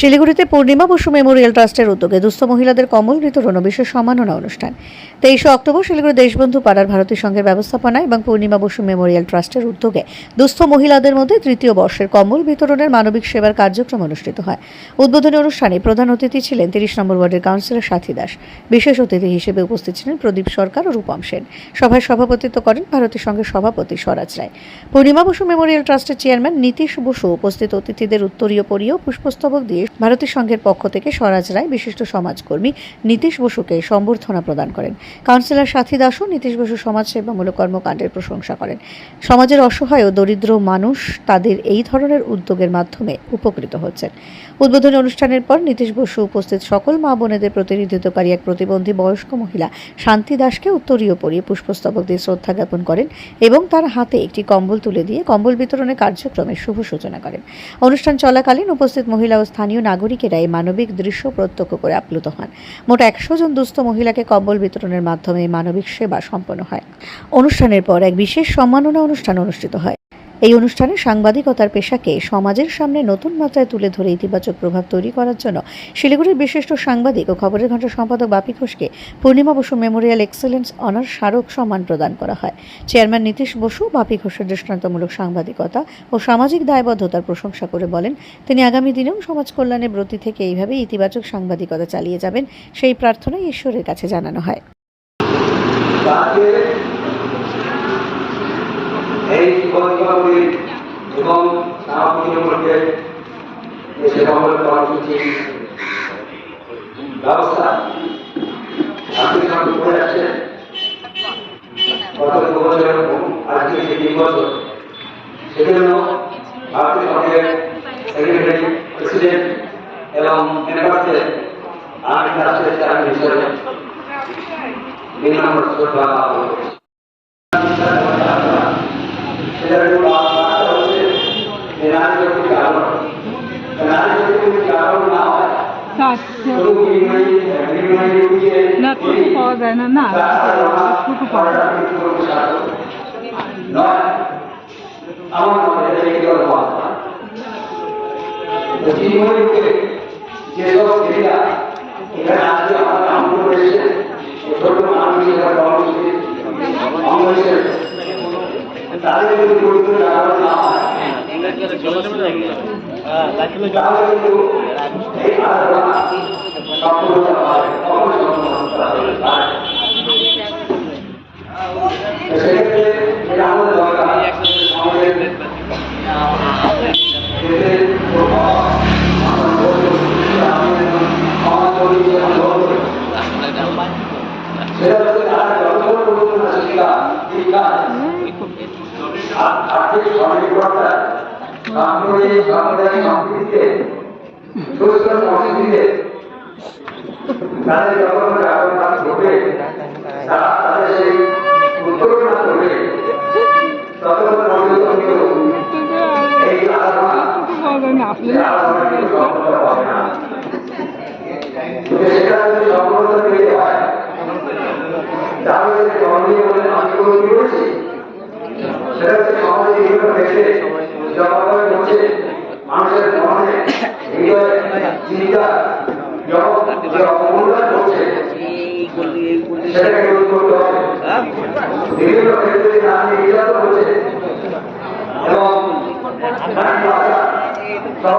শিলিগুড়িতে পূর্ণিমা বসু মেমোরিয়াল ট্রাস্টের উদ্যোগে দুস্থ মহিলাদের কম্বল বিতরণ ও বিশেষ সম্মাননা অনুষ্ঠান। তেইশে অক্টোবর শিলিগুড়ি দেশবন্ধু পাড়ার ভারতীয় সংঘের ব্যবস্থাপনা এবং পূর্ণিমা বসু মেমোরিয়াল ট্রাস্টের উদ্যোগে দুস্থ মহিলাদের মধ্যে তৃতীয় বর্ষের কম্বল বিতরণের মানবিক সেবার কার্যক্রম অনুষ্ঠিত হয়। উদ্বোধনী অনুষ্ঠানে প্রধান অতিথি ছিলেন তিরিশ নম্বর ওয়ার্ডের কাউন্সিলর সাথী দাস। বিশেষ অতিথি হিসেবে উপস্থিত ছিলেন প্রদীপ সরকার ও রূপম সেন। সভায় সভাপতিত্ব করেন ভারতীয় সংঘের সভাপতি স্বরাজ রায়। পূর্ণিমা বসু মেমোরিয়াল ট্রাস্টের চেয়ারম্যান নীতিশ বসু উপস্থিত অতিথিদের উত্তরীয় পরীয় পুষ্পস্তবক দিয়ে ভারতীয় সংঘের পক্ষ থেকে স্বরাজ রায়, বিশিষ্ট সমাজকর্মী নীতিশ বসুকে সম্বর্ধনা প্রদান করেন। কাউন্সিলর সাথী দাসও নীতিশ বসু সমাজসেবামূলক কর্মকাণ্ডের প্রশংসা করেন। সমাজের অসহায় ও দরিদ্র মানুষ তাদের এই ধরনের উদ্যোগের মাধ্যমে উপকৃত হচ্ছেন। উদ্বোধনী অনুষ্ঠানের পর নীতিশ বসু উপস্থিত সকল মা বোনেদের প্রতিনিধিত্বকারী এক প্রতিবন্ধী বয়স্ক মহিলা শান্তি দাসকে উত্তরীয় পরিয়ে পুষ্পস্তবক দিয়ে শ্রদ্ধা জ্ঞাপন করেন এবং তার হাতে একটি কম্বল তুলে দিয়ে কম্বল বিতরণের কার্যক্রমের শুভ সূচনা করেন। অনুষ্ঠান চলাকালীন উপস্থিত মহিলা ও স্থানীয় নাগরিকেরা এই মানবিক দৃশ্য প্রত্যক্ষ করে আপ্লুত হন। মোট একশো জন দুস্থ মহিলাকে কম্বল বিতরণের মাধ্যমে মানবিক সেবা সম্পন্ন হয়। অনুষ্ঠানের পর এক বিশেষ সম্মাননা অনুষ্ঠান অনুষ্ঠিত হয়। এই অনুষ্ঠানে সাংবাদিকতার পেশাকে সমাজের সামনে নতুন মাত্রায় তুলে ধরে ইতিবাচক প্রভাব তৈরি করার জন্য শিলিগুড়ির বিশিষ্ট সাংবাদিক ও খবরের ঘণ্টা সম্পাদক বাপি ঘোষকে Purnima Basu memorial excellence honour স্মারক সম্মান প্রদান করা হয়। চেয়ারম্যান নীতিশ বসু বাপি ঘোষের দৃষ্টান্তমূলক সাংবাদিকতা ও সামাজিক দায়বদ্ধতার প্রশংসা করে বলেন, তিনি আগামী দিনেও সমাজ কল্যাণের ব্রতী থেকে এইভাবে ইতিবাচক সাংবাদিকতা চালিয়ে যাবেন, সেই প্রার্থনাই ঈশ্বরের কাছে জানানো হয়। এই জীবনগুলি এবং যে সেবামূলক কর্মসূচি ব্যবস্থা আপনি করে গত দু বছর আজকে তিন বছর, সেজন্য ভারতীয় সঙ্গে সেক্রেটারি প্রেসিডেন্ট এবং মেম্বারদের আমি রাষ্ট্রের চেয়ারম্যান হিসেবে বিনম্র শ্রদ্ধা Nothing more than enough. Good point. আর্থিক স্বনির্ভরতা সাম্প্রদায়িক সাম্প্রদায়িক সম্প্রীতিতে সুস্থ সংস্কৃতিতে তাদের যখন জাগরণ ঘটবে তারা তাদের সেই উত্তরণ করবে ততক্ষণ পর্যন্ত এই আলোচনা সেটা যদি সফলতা পেতে হয় সমাজে বিভিন্ন দেশে জবাবে বলছে মানুষের মনে হৃদয়ে চিন্তা যে অবমূল্যায়ন করছে সেটাকে রোধ করতে হবে বিভিন্ন ক্ষেত্রে নারী নির্যাতন হচ্ছে এবং নারী ভাষা সহ